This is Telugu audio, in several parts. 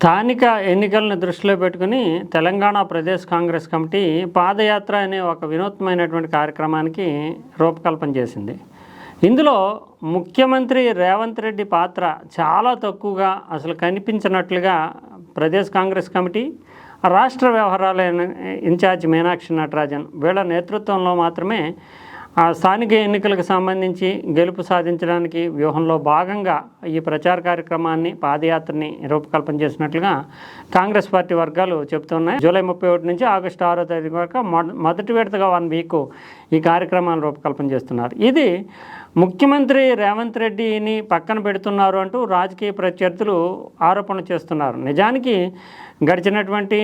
స్థానిక ఎన్నికలను దృష్టిలో పెట్టుకుని తెలంగాణ ప్రదేశ్ కాంగ్రెస్ కమిటీ పాదయాత్ర అనే ఒక వినూత్నమైనటువంటి కార్యక్రమానికి రూపకల్పన చేసింది. ఇందులో ముఖ్యమంత్రి రేవంత్ రెడ్డి పాత్ర చాలా తక్కువగా అసలు కనిపించినట్లుగా ప్రదేశ్ కాంగ్రెస్ కమిటీ రాష్ట్ర వ్యవహారాల ఇన్ఛార్జ్ మీనాక్షి నటరాజన్ వీళ్ళ నేతృత్వంలో మాత్రమే ఆ స్థానిక ఎన్నికలకు సంబంధించి గెలుపు సాధించడానికి వ్యూహంలో భాగంగా ఈ ప్రచార కార్యక్రమాన్ని పాదయాత్రని రూపకల్పన చేసినట్లుగా కాంగ్రెస్ పార్టీ వర్గాలు చెబుతున్నాయి. జూలై ముప్పై ఒకటి నుంచి ఆగస్టు ఆరో తేదీ వరకు మొదటి విడతగా వన్ వీక్ ఈ కార్యక్రమాన్ని రూపకల్పన చేస్తున్నారు. ఇది ముఖ్యమంత్రి రేవంత్ రెడ్డిని పక్కన పెడుతున్నారు అంటూ రాజకీయ ప్రత్యర్థులు ఆరోపణ చేస్తున్నారు. నిజానికి గడిచినటువంటి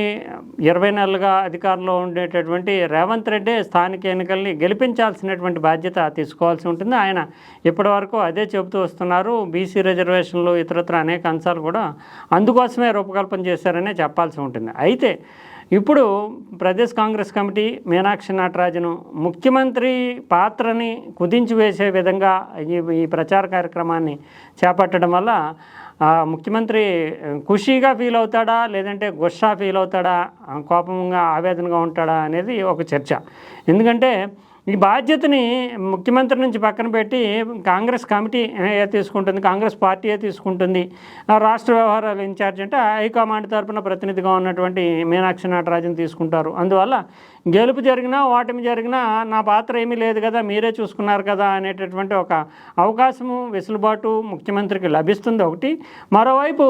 ఇరవై నెలలుగా అధికారంలో ఉండేటటువంటి రేవంత్ రెడ్డి స్థానిక ఎన్నికల్ని గెలిపించాల్సినటువంటి బాధ్యత తీసుకోవాల్సి ఉంటుంది. ఆయన ఇప్పటివరకు అదే చెబుతూ వస్తున్నారు. బీసీ రిజర్వేషన్లు ఇతరత్ర అనేక అంశాలు కూడా అందుకోసమే రూపకల్పన చేశారనే చెప్పాల్సి ఉంటుంది. అయితే ఇప్పుడు ప్రదేశ్ కాంగ్రెస్ కమిటీ మీనాక్షి నటరాజను ముఖ్యమంత్రి పాత్రని కుదించి వేసే విధంగా ఈ ఈ ప్రచార కార్యక్రమాన్ని చేపట్టడం వల్ల ముఖ్యమంత్రి ఖుషీగా ఫీల్ అవుతాడా లేదంటే గుస్సా ఫీల్ అవుతాడా కోపంగా ఆవేదనగా ఉంటాడా అనేది ఒక చర్చ. ఎందుకంటే ఈ బాధ్యతని ముఖ్యమంత్రి నుంచి పక్కన పెట్టి కాంగ్రెస్ కమిటీ తీసుకుంటుంది కాంగ్రెస్ పార్టీ తీసుకుంటుంది ఆ రాష్ట్ర వ్యవహారాల ఇన్ఛార్జ్ అంటే హైకమాండ్ తరపున ప్రతినిధిగా ఉన్నటువంటి మీనాక్షి నటరాజన్ తీసుకుంటారు. అందువల్ల గెలుపు జరిగినా ఓటమి జరిగినా నా పాత్ర ఏమీ లేదు కదా మీరే చూసుకున్నారు కదా అనేటటువంటి ఒక అవకాశము వెసులుబాటు ముఖ్యమంత్రికి లభిస్తుంది ఒకటి. మరోవైపు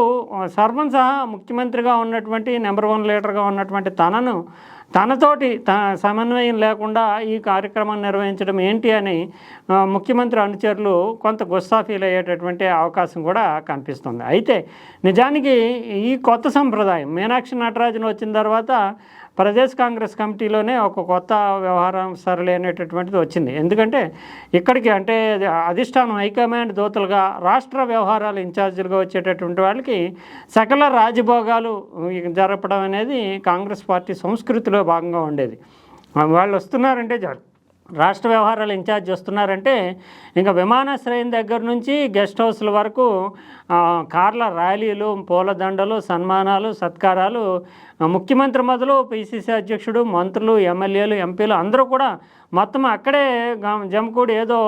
సర్వం సహా ముఖ్యమంత్రిగా ఉన్నటువంటి నెంబర్ వన్ లీడర్గా ఉన్నటువంటి తనను తనతోటి త సమన్వయం లేకుండా ఈ కార్యక్రమం నిర్వహించడం ఏంటి అని ముఖ్యమంత్రి అనుచరులు కొంత గుస్సా ఫీల్ అయ్యేటటువంటి అవకాశం కూడా కనిపిస్తుంది. అయితే నిజానికి ఈ కొత్త సంప్రదాయం మీనాక్షి నటరాజన్ వచ్చిన తర్వాత ప్రదేశ్ కాంగ్రెస్ కమిటీలోనే ఒక కొత్త వ్యవహారం సరళి అనేటటువంటిది వచ్చింది. ఎందుకంటే ఇక్కడికి అంటే అధిష్టానం హైకమాండ్ దోతలుగా రాష్ట్ర వ్యవహారాలు ఇన్ఛార్జీలుగా వచ్చేటటువంటి వాళ్ళకి సకల రాజభోగాలు జరపడం అనేది కాంగ్రెస్ పార్టీ సంస్కృతిలో భాగంగా ఉండేది. వాళ్ళు వస్తున్నారంటే చాలు. రాష్ట్ర వ్యవహారాల ఇన్ఛార్జ్ వస్తున్నారంటే ఇంకా విమానాశ్రయం దగ్గర నుంచి గెస్ట్ హౌస్ల వరకు కార్ల ర్యాలీలు పూలదండలు సన్మానాలు సత్కారాలు ముఖ్యమంత్రి మొదలు పిసిసి అధ్యక్షుడు మంత్రులు ఎమ్మెల్యేలు ఎంపీలు అందరూ కూడా మొత్తం అక్కడే గం- జమకూడి ఏదో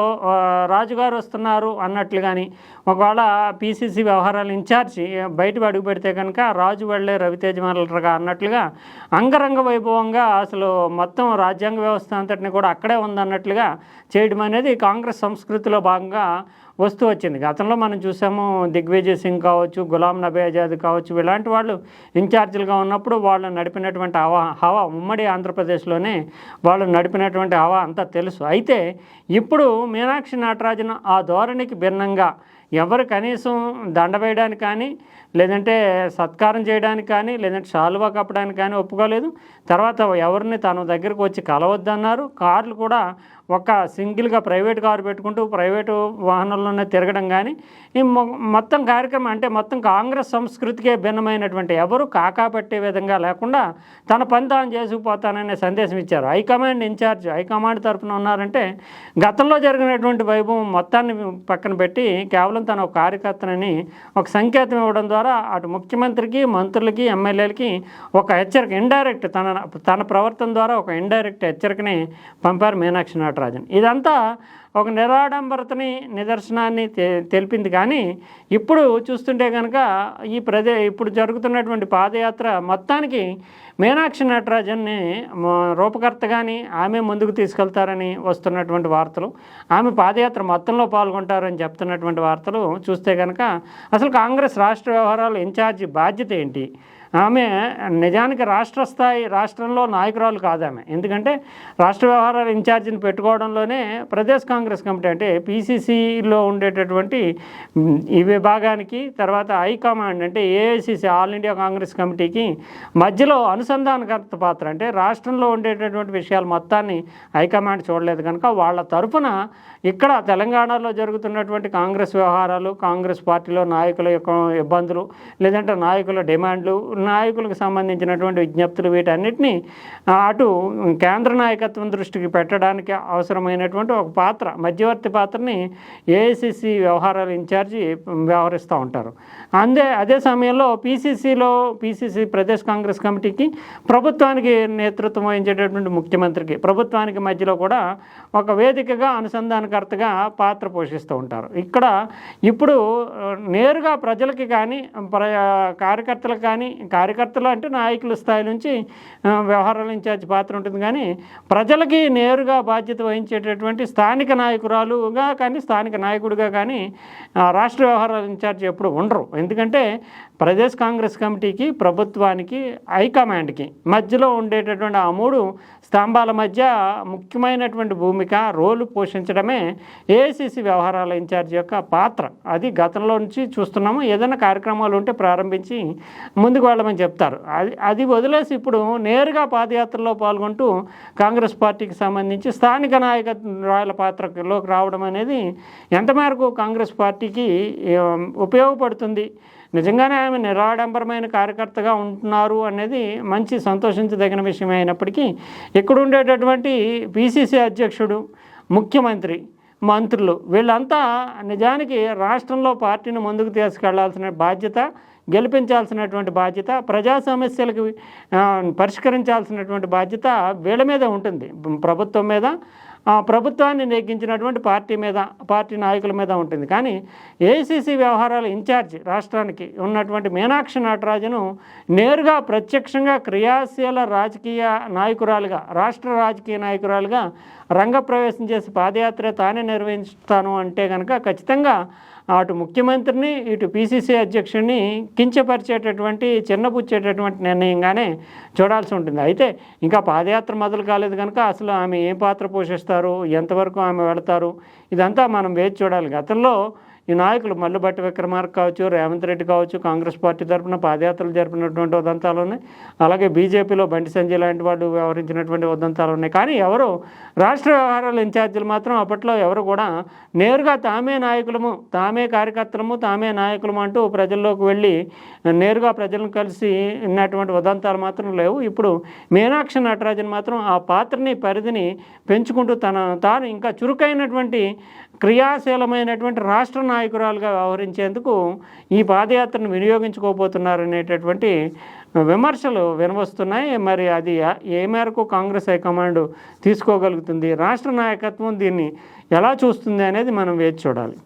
రాజుగారు వస్తున్నారు అన్నట్లు కానీ ఒకవేళ పీసీసీ వ్యవహారాల ఇన్ఛార్జి బయట అడుగు పెడితే కనుక రాజు వెళ్ళే రవితేజ మరలరగా అన్నట్లుగా అంగరంగ వైభవంగా అసలు మొత్తం రాజ్యాంగ వ్యవస్థ అంతటిని కూడా అక్కడే ఉందన్నట్లుగా చేయడం అనేది కాంగ్రెస్ సంస్కృతిలో భాగంగా వస్తూ వచ్చింది. గతంలో మనం చూసాము దిగ్విజయ్ సింగ్ కావచ్చు గులాం నబీ ఆజాద్ కావచ్చు ఇలాంటి వాళ్ళు ఇన్ఛార్జీలుగా ఉన్నప్పుడు వాళ్ళు నడిపినటువంటి హవా హవా ఉమ్మడి ఆంధ్రప్రదేశ్లోనే వాళ్ళు నడిపినటువంటి హవా అంతా తెలుసు. అయితే ఇప్పుడు మీనాక్షి నటరాజన్ ఆ ధోరణికి భిన్నంగా ఎవరు కనీసం దండ వేయడానికి కానీ లేదంటే సత్కారం చేయడానికి కానీ లేదంటే శాలువా కప్పడానికి కానీ ఒప్పుకోలేదు. తర్వాత ఎవరిని తన దగ్గరకు వచ్చి కలవద్దన్నారు. కార్లు కూడా ఒక సింగిల్గా ప్రైవేట్ కారు పెట్టుకుంటూ ప్రైవేటు వాహనాల్లోనే తిరగడం కానీ ఈ మొత్తం కార్యక్రమం అంటే మొత్తం కాంగ్రెస్ సంస్కృతికే భిన్నమైనటువంటి ఎవరు కాకా పట్టే విధంగా లేకుండా తన పని తాను చేసుకుపోతాననే సందేశం ఇచ్చారు. హైకమాండ్ ఇన్ఛార్జ్ హైకమాండ్ తరఫున ఉన్నారంటే గతంలో జరిగినటువంటి వైభవం మొత్తాన్ని పక్కన పెట్టి కేవలం తన ఒక కార్యకర్తనని ఒక సంకేతం ఇవ్వడం ద్వారా అటు ముఖ్యమంత్రికి మంత్రులకి ఎమ్మెల్యేలకి ఒక హెచ్చరిక ఇండైరెక్ట్ తన తన ప్రవర్తన ద్వారా ఒక ఇండైరెక్ట్ హెచ్చరికని పంపారు మీనాక్షి నటరాజన్ ఇదంతా ఒక నిరాడంబరతని నిదర్శనాన్ని తె- తెలిపింది. కానీ ఇప్పుడు చూస్తుంటే కనుక ఈ ప్రదే ఇప్పుడు జరుగుతున్నటువంటి పాదయాత్ర మొత్తానికి మీనాక్షి నటరాజన్ని రూపకర్త కానీ ఆమె ముందుకు తీసుకెళ్తారని వస్తున్నటువంటి వార్తలు. ఆమె పాదయాత్ర మొత్తంలో పాల్గొంటారని చెప్తున్నటువంటి వార్తలు చూస్తే కనుక అసలు కాంగ్రెస్ రాష్ట్ర వ్యవహారాల ఇన్ఛార్జి బాధ్యత ఏంటి? ఆమె నిజానికి రాష్ట్ర స్థాయి రాష్ట్రంలో నాయకురాలు కాదు ఆమె ఎందుకంటే రాష్ట్ర వ్యవహారాల ఇన్ఛార్జిని పెట్టుకోవడంలోనే ప్రదేశ్ కాంగ్రెస్ కమిటీ అంటే పీసీసీలో ఉండేటటువంటి ఈ విభాగానికి తర్వాత హైకమాండ్ అంటే ఏఐసిసి ఆల్ ఇండియా కాంగ్రెస్ కమిటీకి మధ్యలో అనుసంధానకర్త పాత్ర అంటే రాష్ట్రంలో ఉండేటటువంటి విషయాలు మొత్తాన్ని హైకమాండ్ చూడలేదు కనుక వాళ్ళ తరఫున ఇక్కడ తెలంగాణలో జరుగుతున్నటువంటి కాంగ్రెస్ వ్యవహారాలు కాంగ్రెస్ పార్టీలో నాయకుల యొక్క ఇబ్బందులు లేదంటే నాయకుల డిమాండ్లు నాయకులకు సంబంధించినటువంటి విజ్ఞప్తులు వీటన్నిటిని అటు కేంద్ర నాయకత్వం దృష్టికి పెట్టడానికి అవసరమైనటువంటి ఒక పాత్ర మధ్యవర్తి పాత్రని ఏఐసిసి వ్యవహారాల ఇన్ఛార్జి వ్యవహరిస్తూ ఉంటారు. అందే అదే సమయంలో పీసీసీలో పీసీసీ ప్రదేశ్ కాంగ్రెస్ కమిటీకి ప్రభుత్వానికి నేతృత్వం వహించేటటువంటి ముఖ్యమంత్రికి ప్రభుత్వానికి మధ్యలో కూడా ఒక వేదికగా అనుసంధానకర్తగా పాత్ర పోషిస్తూ ఉంటారు. ఇక్కడ ఇప్పుడు నేరుగా ప్రజలకి కానీ ప్ర కార్యకర్తలకు కానీ కార్యకర్తలు అంటే నాయకుల స్థాయి నుంచి వ్యవహారాల ఇన్ఛార్జ్ పాత్ర ఉంటుంది. కానీ ప్రజలకి నేరుగా బాధ్యత వహించేటటువంటి స్థానిక నాయకురాలుగా కానీ స్థానిక నాయకుడిగా కానీ రాష్ట్ర వ్యవహారాల ఇన్ఛార్జ్ ఎప్పుడు ఉండరు. ఎందుకంటే ప్రదేశ్ కాంగ్రెస్ కమిటీకి ప్రభుత్వానికి హైకమాండ్కి మధ్యలో ఉండేటటువంటి ఆ మూడు స్తంభాల మధ్య ముఖ్యమైనటువంటి భూమిక రోలు పోషించడమే ఏఐసిసి వ్యవహారాల ఇన్ఛార్జ్ యొక్క పాత్ర. అది గతంలో నుంచి చూస్తున్నాము. ఏదైనా కార్యక్రమాలు ఉంటే ప్రారంభించి ముందుకు వెళ్ళమని చెప్తారు. అది అది వదిలేసి ఇప్పుడు నేరుగా పాదయాత్రలో పాల్గొంటూ కాంగ్రెస్ పార్టీకి సంబంధించి స్థానిక నాయక రాయల పాత్రలోకి రావడం అనేది ఎంతమేరకు కాంగ్రెస్ పార్టీకి ఉపయోగపడుతుంది? నిజంగానే ఆమె నిరాడంబరమైన కార్యకర్తగా ఉంటున్నారు అనేది మంచి సంతోషించదగిన విషయం అయినప్పటికీ ఇక్కడ ఉండేటటువంటి పిసిసి అధ్యక్షుడు ముఖ్యమంత్రి మంత్రులు వీళ్ళంతా నిజానికి రాష్ట్రంలో పార్టీని ముందుకు తీసుకెళ్ళాల్సిన బాధ్యత గెలిపించాల్సినటువంటి బాధ్యత ప్రజా సమస్యలకు పరిష్కరించాల్సినటువంటి బాధ్యత వీళ్ళ మీద ఉంటుంది. ప్రభుత్వం మీద ప్రభుత్వాన్ని నెగ్గించినటువంటి పార్టీ మీద పార్టీ నాయకుల మీద ఉంటుంది. కానీ ఏసీసీ వ్యవహారాల ఇన్ఛార్జ్ రాష్ట్రానికి ఉన్నటువంటి మీనాక్షి నటరాజను నేరుగా ప్రత్యక్షంగా క్రియాశీల రాజకీయ నాయకురాలుగా రాష్ట్ర రాజకీయ నాయకురాలుగా రంగప్రవేశం చేసి పాదయాత్ర తానే నిర్వహిస్తాను అంటే కనుక ఖచ్చితంగా అటు ముఖ్యమంత్రిని ఇటు పీసీసీ అధ్యక్షుడిని కించపరిచేటటువంటి చిన్నపుచ్చేటటువంటి నిర్ణయంగానే చూడాల్సి ఉంటుంది. అయితే ఇంకా పాదయాత్ర మొదలు కాలేదు కనుక అసలు ఆమె ఏ పాత్ర పోషిస్తారు ఎంతవరకు ఆమె వెళతారు ఇదంతా మనం వేచి చూడాలి. గతంలో ఈ నాయకులు మల్లుబట్టి విక్రమార్క కావచ్చు రేవంత్ రెడ్డి కావచ్చు కాంగ్రెస్ పార్టీ తరపున పాదయాత్రలు జరిపినటువంటి ఉదంతాలు ఉన్నాయి. అలాగే బీజేపీలో బండి సంజయ్ లాంటి వాళ్ళు వ్యవహరించినటువంటి ఉదంతాలు ఉన్నాయి. కానీ ఎవరు? రాష్ట్ర వ్యవహారాల ఇన్ఛార్జీలు మాత్రం అప్పట్లో ఎవరు కూడా నేరుగా తామే నాయకులము తామే కార్యకర్తలము తామే నాయకులము అంటూ ప్రజల్లోకి వెళ్ళి నేరుగా ప్రజలను కలిసి ఉన్నటువంటి ఉదంతాలు మాత్రం లేవు. ఇప్పుడు మీనాక్షి నటరాజన్ మాత్రం ఆ పాత్రని పరిధిని పెంచుకుంటూ తన తాను ఇంకా చురుకైనటువంటి క్రియాశీలమైనటువంటి రాష్ట్ర నాయకురాలుగా వ్యవహరించేందుకు ఈ పాదయాత్రను వినియోగించుకోబోతున్నారనేటటువంటి విమర్శలు వినవస్తున్నాయి. మరి అది ఏ మేరకు కాంగ్రెస్ హైకమాండ్ తీసుకోగలుగుతుంది? రాష్ట్ర నాయకత్వం దీన్ని ఎలా చూస్తుంది అనేది మనం వేచి చూడాలి.